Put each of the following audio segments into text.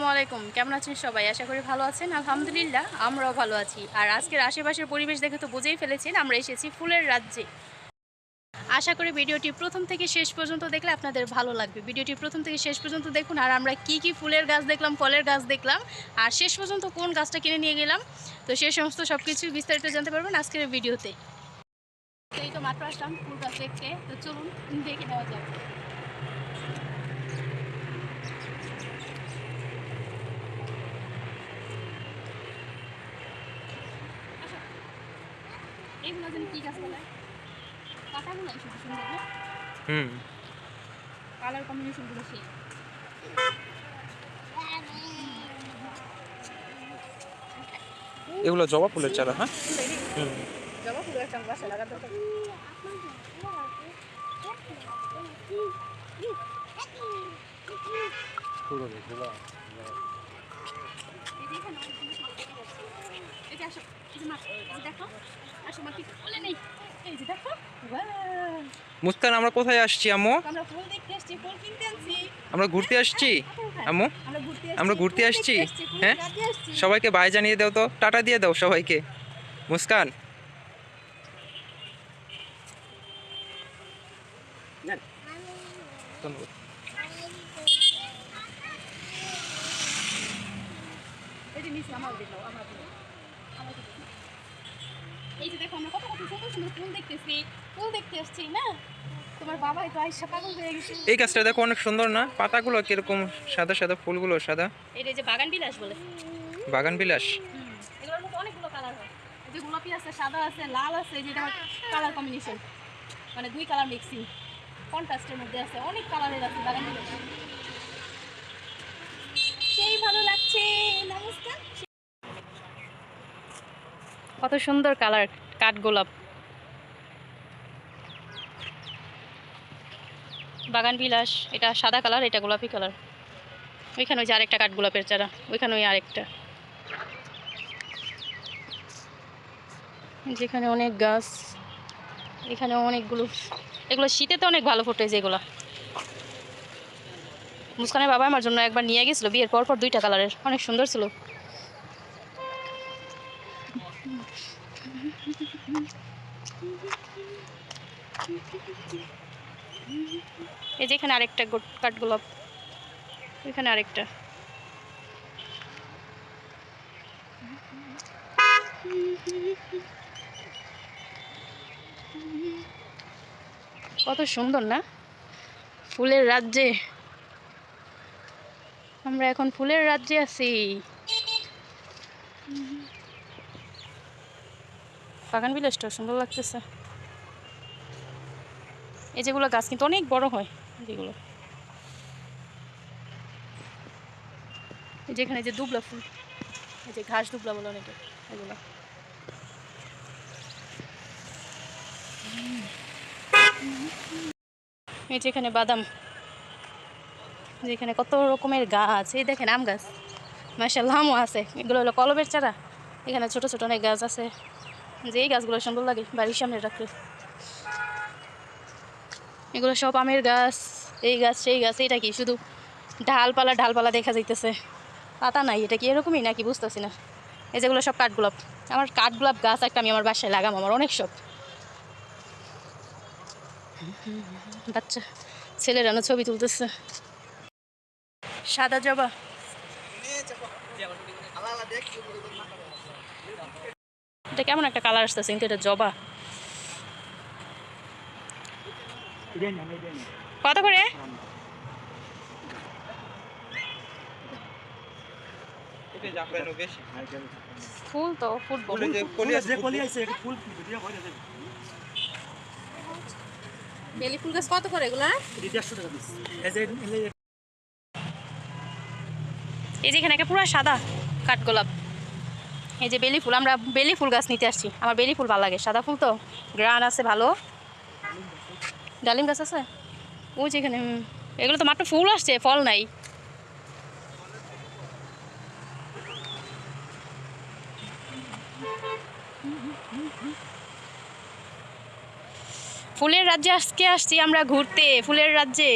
আসসালামু আলাইকুম। কেমন আছেন সবাই? আশা করি ভালো আছেন। আলহামদুলিল্লাহ, আমরাও ভালো আছি। আর আজকের আশেপাশের পরিবেশ দেখে তো বুঝেই ফেলেছেন, আমরা এসেছি ফুলের রাজ্যে। আশা করি ভিডিওটি প্রথম থেকে শেষ পর্যন্ত দেখলে আপনাদের ভালো লাগবে। ভিডিওটি প্রথম থেকে শেষ পর্যন্ত দেখুন, আর আমরা কি কি ফুলের গাছ দেখলাম, ফলের গাছ দেখলাম, আর শেষ পর্যন্ত কোন গাছটা কিনে নিয়ে গেলাম, তো সেই সমস্ত সব কিছু বিস্তারিত জানতে পারবেন আজকের ভিডিওতে। এই তো মাত্র আসলাম ফুল গাছ দেখতে। তো চলুন, দেখে নেওয়া যাক। এগুলো যেন কি গাছ বলে পাতাগুলো শুধু সুন্দর না? হুম। কালার কম্বিনেশনগুলো সেই। এগুলো জবা ফুলের চারা হ্যাঁ? জবা ফুলের একটা বাসা লাগা দরকার। এই যে এখানে অনেকগুলো ফুল দেখতে পাচ্ছি। এই যে আসো, এই যে মা, এই যে দেখো। আসো মা, কিছু বলে নেই। এই যে দেখো। Wow! আমরা কোথায় আসছি আম্মু আমরা ঘুরতে আসছি? আম্মু আমরা ঘুরতে আসছি, হ্যাঁ? সবাইকে বাই জানিয়ে দাও তো টাটা দিয়ে দাও সবাইকে মুস্কান ধন্যবাদ। এই যে নিচে আমার দিলো, আমার দিলো। আমার দিলো। এই যে দেখো আমরা কত কত সুন্দর সুন্দর ফুল দেখতেছি। ফুল দেখতে আসছি না? তোমার বাবা তো আইসা পাগল হয়ে গেছে। এই গাছটা দেখো অনেক সুন্দর না? পাতাগুলো কীরকম সাদা সাদা ফুলগুলো সাদা? এটা যে বাগান বিলাস বলে। বাগান বিলাস? এগুলোর মধ্যে অনেকগুলো কালার হয়। এই যে গোলাপি আছে সাদা আছে লাল আছে যেটা কালার কম্বিনেশন মানে দুই কালার মিক্সিং কন্ট্রাস্টের মধ্যে আছে অনেক কালারের আছে বাগান বিলাস। কত সুন্দর কালার, কাঠ গোলাপ। বাগান বিলাস, এটা সাদা কালার, এটা গোলাপি কালার। ওইখানে ওই যে আরেকটা কাঠ গোলাপের চারা, ওইখানে ওই আরেকটা। যেখানে অনেক গাছ, এখানে অনেকগুলো, এগুলো শীতে তো অনেক ভালো ফোটে যেগুলো মুস্কানের বাবা আমার জন্য একবার নিয়ে গেছিল, বিয়ের পর পর দুইটা কালারের। অনেক সুন্দর ছিল। এই যে এখানে আরেকটা কাঠগোলাপ এখানে আরেকটা। কত সুন্দর না? ফুলের রাজ্যে আমরা এখন ফুলের রাজ্যে আছি। বাগান বিলাসটা সুন্দর লাগতেছে। এই যেগুলো গাছ কিন্তু অনেক বড় হয়, যেগুলো। যেখানে যে দুবলা ফুল, এই যে ঘাস দুবলা বলে অনেকে, এগুলো। এই যেখানে বাদাম। যেখানে কত রকমের গাছ, এই দেখেন আম গাছ। মাসাল্লাহ আমও আছে। এগুলো হলো কলমের চারা। এখানে ছোট ছোট অনেক গাছ আছে। যে এই গাছগুলো সুন্দর লাগে বাড়ির সামনে রাখলে। এগুলো সব আমের গাছ, এই গাছ, সেই গাছ, এটা কি শুধু ঢালপালা ঢালপালা দেখা যাইতেছে? পাতা নাই, এটা কি এরকমই নাকি বুঝতেছি না। এই যেগুলো সব কাঠগোলাপ। আমার কাঠগোলাপ গাছ একটা আমি আমার বাসায় লাগাম, আমার অনেক শখ। বাচ্চা ছেলেরানো ছবি তুলতেছে। সাদা জবা। এটা কেমন একটা কালার আসতেছে কিন্তু এটা জবা। কত করে? ফুল তো ফুটবল বেলি ফুল গাছ কত করে এগুলা? এই যে এখানে একটা পুরো সাদা কাঠগোলাপ। এই যে বেলি ফুল, আমরা বেলি ফুল গাছ নিতে আসছি। আমার বেলি ফুল ভালো লাগে। সাদা ফুল তো গ্রান আছে, ভালো। ডালিম গাছ আছে? ওই যে এখানে এগুলো তো মাত্র ফুল আসছে, ফল নাই। ফুলের রাজ্যে আজকে আসছি আমরা ঘুরতে, ফুলের রাজ্যে।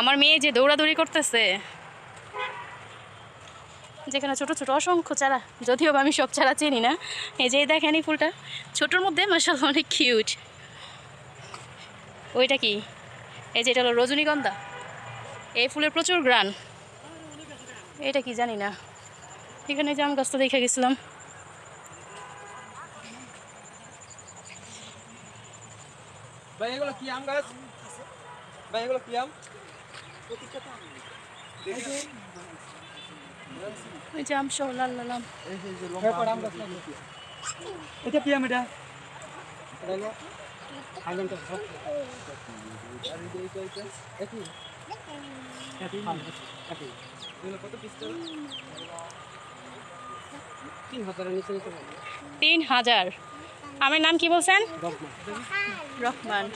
আমার মেয়ে যে দৌড়াদৌড়ি করতেছে। যেখানে ছোট ছোট অসংখ্য চারা যদিও বা আমি সব চারা চিনি না। এই যে দেখেন এই ফুলটা। ছোটোর মধ্যে মাসাল অনেক কিউট ওইটা কি? এই যে এটা হলো রজনীগন্ধা। এই ফুলের প্রচুর গ্রান এটা কি জানি না। এখানে যে আম গাছটা দেখে গেছিলাম। ভাই এগুলো কি আম গাছ? ভাই এগুলো কি আম? ওই যে আম এটা? এটা তিন হাজার আমার নাম কি বলছেন? রহমান।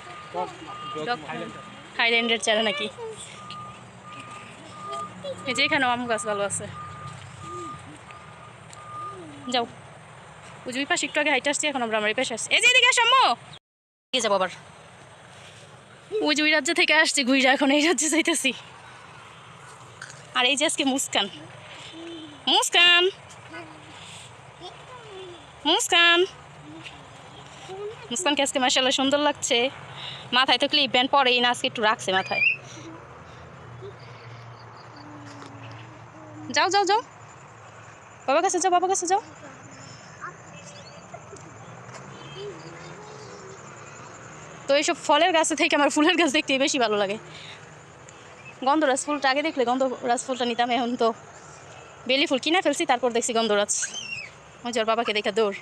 হাইল্যান্ডের চারা নাকি? এই যে এখানে আম গাছ ভালো আছে। যাও। ওই পাশে একটু আগে হাইটে আসছি, এখন আমরা আমার এই পাশে আসছি এই যে এদিকে আস, আম্মু! এগিয়ে যাব আবার। ওই যে ওই রাজ্য থেকে আসছি, ঘুইরা এখন এই রাজ্যে যাইতেছি। আর এই যে আজকে মুস্কান। মুস্কান! মুস্কান! মুস্কানকে আজকে মাসাল্লাহ সুন্দর লাগছে। মাথায় তো ক্লিপ ব্যান্ড পরেই না, আজকে একটু রাখছে মাথায়। যাও যাও যাও। বাবার কাছে যাও, বাবার কাছে যাও। তো এইসব ফলের গাছে থেকে আমার ফুলের গাছ দেখতে বেশি ভালো লাগে। গন্ধরাজ ফুলটা আগে দেখলে গন্ধরাজ ফুলটা নিতাম এখন তো বেলি ফুল কিনে ফেলছি তারপর দেখছি গন্ধরাজ। ওই যে ওর বাবাকে দেখে দৌড়।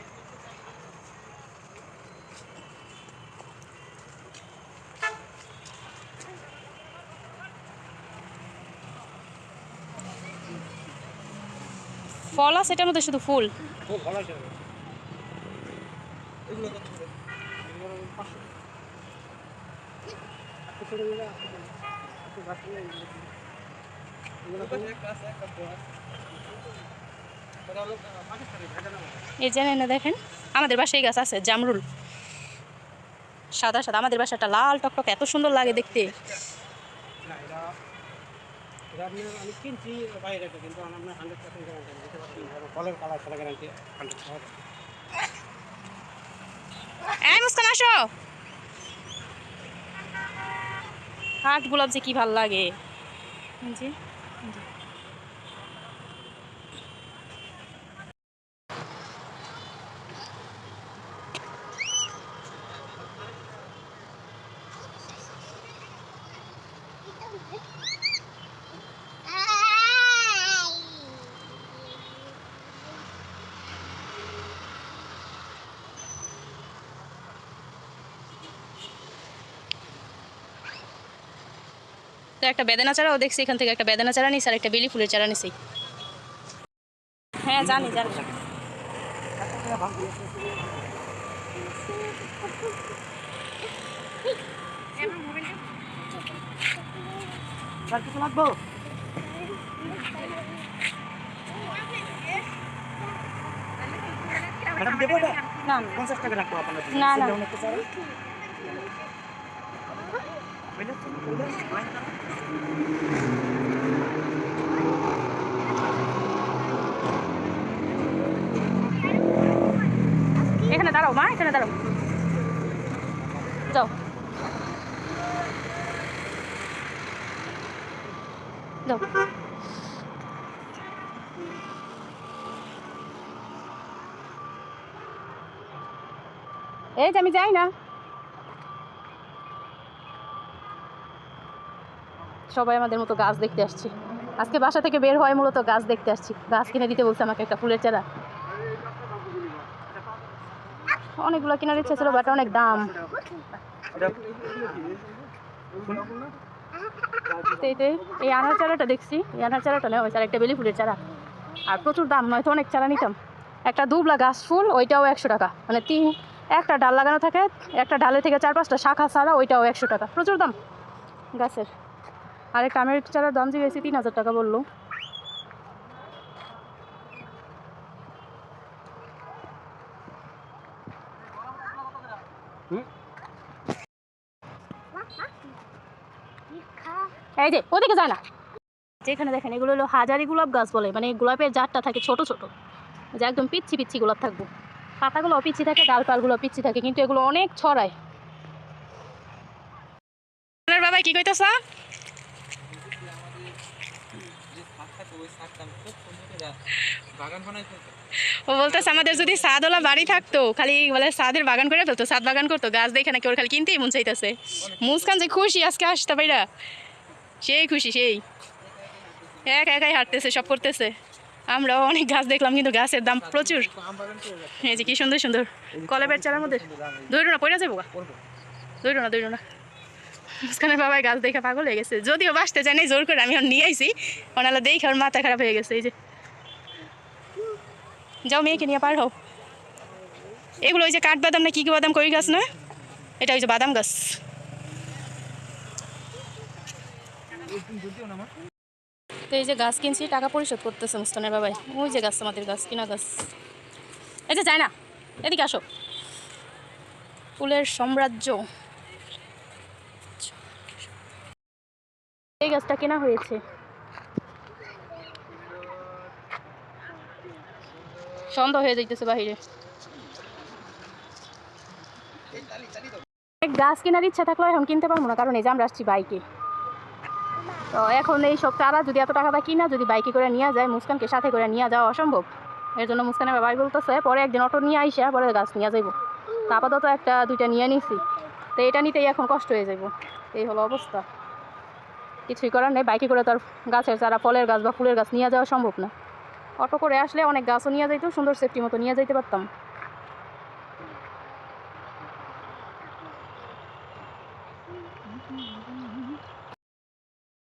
ফল আছে এটার মধ্যে শুধু ফুল। এই জানেন না দেখেন, আমাদের বাসায় গাছ আছে, জামরুল। সাদা সাদা, আমাদের বাসাটা লাল টকটক, এত সুন্দর লাগে দেখতে এটা আপনি আমি কিনছি বাইরে থেকে, কিন্তু আমি আপনার হান্ড্রেড পার্সেন্ট গ্যারান্টি দিতে পারছি এবং ফলের কালার ছাড়া গ্যারান্টি হান্ড্রেড এই মুস্কান আসো কাঠ গোলাপ যে কি ভালো লাগে। এই তো একটা বেদানা চারাও দেখছি এখান থেকে একটা বেদানা চারা নিছি আর একটা বেলি ফুলের চারা নিছি। হ্যাঁ জানি জানি। কিছু লাগবো? না। না, এখানে দাঁড়াও মা এখানে দাঁড়াও যাও যাও এই যে আমি যাই না সবাই আমাদের মতো গাছ দেখতে আসছি। আজকে বাসা থেকে বের হয় মূলত গাছ দেখতে আসছি। গাছ কিনে দিতে বলছে আমাকে একটা ফুলের চারা। অনেকগুলো কেনার ইচ্ছা ছিল বাট অনেক দাম। এই আনার চারাটা দেখছি। এই আনার চারাটা নেওয়া হয়েছে আর একটা বেলি ফুলের চারা। আর প্রচুর দাম, নয়তো অনেক চারা নিতাম। একটা দুবলা গাছ ফুল, ওইটাও একশো টাকা। মানে তিন, একটা ডাল লাগানো থাকে, একটা ডালে থেকে চার পাঁচটা শাখা ছাড়া ওইটাও একশো টাকা। প্রচুর দাম গাছের। আর একটা আমের চারার দাম জিজ্ঞেসি তিন হাজার টাকা বলল। এই যে, ওদিকে যায় না। যেখানে দেখেন, এগুলো হলো হাজারি গোলাপ গাছ বলে মানে গোলাপের জারটা থাকে ছোট ছোট। যে একদম পিচ্ছি পিচ্ছি গোলাপ থাকব। পাতাগুলো পিচ্ছি থাকে, ডালপালগুলো পিচ্ছি থাকে, কিন্তু এগুলো অনেক ছড়ায়। বাবা কি কইতেছ যে শাক থাকে ওই শাকটা আমি খুব সুন্দর করে বাগান বানাই ফেলতে ও বলতেছে আমাদের যদি সাদওয়ালা বাড়ি থাকতো খালি বলে সাদের বাগান করে ফেলতো সাদ বাগান করতো গাছ দেখে নাকি ওর খালি কিনতেই মন চাইতেছে। মুসকান যে খুশি আজকে আসতে পাইরা সেই খুশি সেই। এক একাই হাঁটতেছে সব করতেছে। আমরাও অনেক গাছ দেখলাম কিন্তু গাছের দাম প্রচুর। এই যে কি সুন্দর সুন্দর। কলেবের চারার মধ্যে। দৌড়ো না পড়ে যাব দৌড়ো না দৌড়ো না। মুসকানের বাবাই গাছ দেখে পাগল হয়ে গেছে। যদিও বাঁচতে চাই নাই, জোর করে আমি ওর নিয়ে আইছি। ওনারা দেখে ওর মাথা খারাপ হয়ে গেছে, এই যে। যাও মেয়েকে নিয়ে পার হও। এগুলো ওই যে কাঠবাদাম না কি কি বাদাম কই গাছ না? এটা ওই যে বাদাম গাছ। তো এই যে গাছ কিনছি, টাকা পরিশোধ করতেছে মুস্তানের বাবাই। ওই যে গাছ, আমাদের গাছ, কিনা গাছ। এই যে, যায় না। এদিকে আসো। ফুলের সাম্রাজ্য। এই গাছটা কেনা হয়েছে। সন্ধ্যা হয়ে যাইতেছে বাহিরে। গাছ কেনার ইচ্ছা থাকলেও এখন কিনতে পারব না, কারণ এই যে আমরা আসছি বাইকে। তো এখন এই সব চারা যদি এত টাকা দিয়ে কিনা, যদি বাইকে করে নিয়ে যায়, মুস্কানকে সাথে করে নিয়ে যাওয়া অসম্ভব। এর জন্য মুস্কানের বাবাই বলতেছে, পরে একদিন অটো নিয়ে আইসা, পরে গাছ নিয়ে যাইব। তো আপাতত একটা দুইটা নিয়ে নিছি। তো এটা নিতেই এখন কষ্ট হয়ে যাইব। এই হলো অবস্থা। কিছুই করার নেই। বাইকে করে তো আর গাছের চারা, ফলের গাছ বা ফুলের গাছ নিয়ে যাওয়া সম্ভব না। অটো করে আসলে অনেক গাছও নিয়ে যাইতো সুন্দর সেফটি মতো নিয়ে যাইতে পারতাম।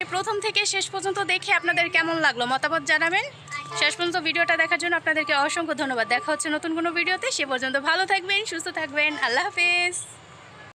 প্রথম থেকে শেষ পর্যন্ত দেখে আপনাদের কেমন লাগল? মতামত জানাবেন। শেষ পর্যন্ত ভিডিওটা দেখার জন্য আপনাদেরকে অসংখ্য ধন্যবাদ। দেখা হচ্ছে নতুন কোনো ভিডিওতে। সে পর্যন্ত ভালো থাকবেন, সুস্থ থাকবেন। আল্লাহ হাফেজ।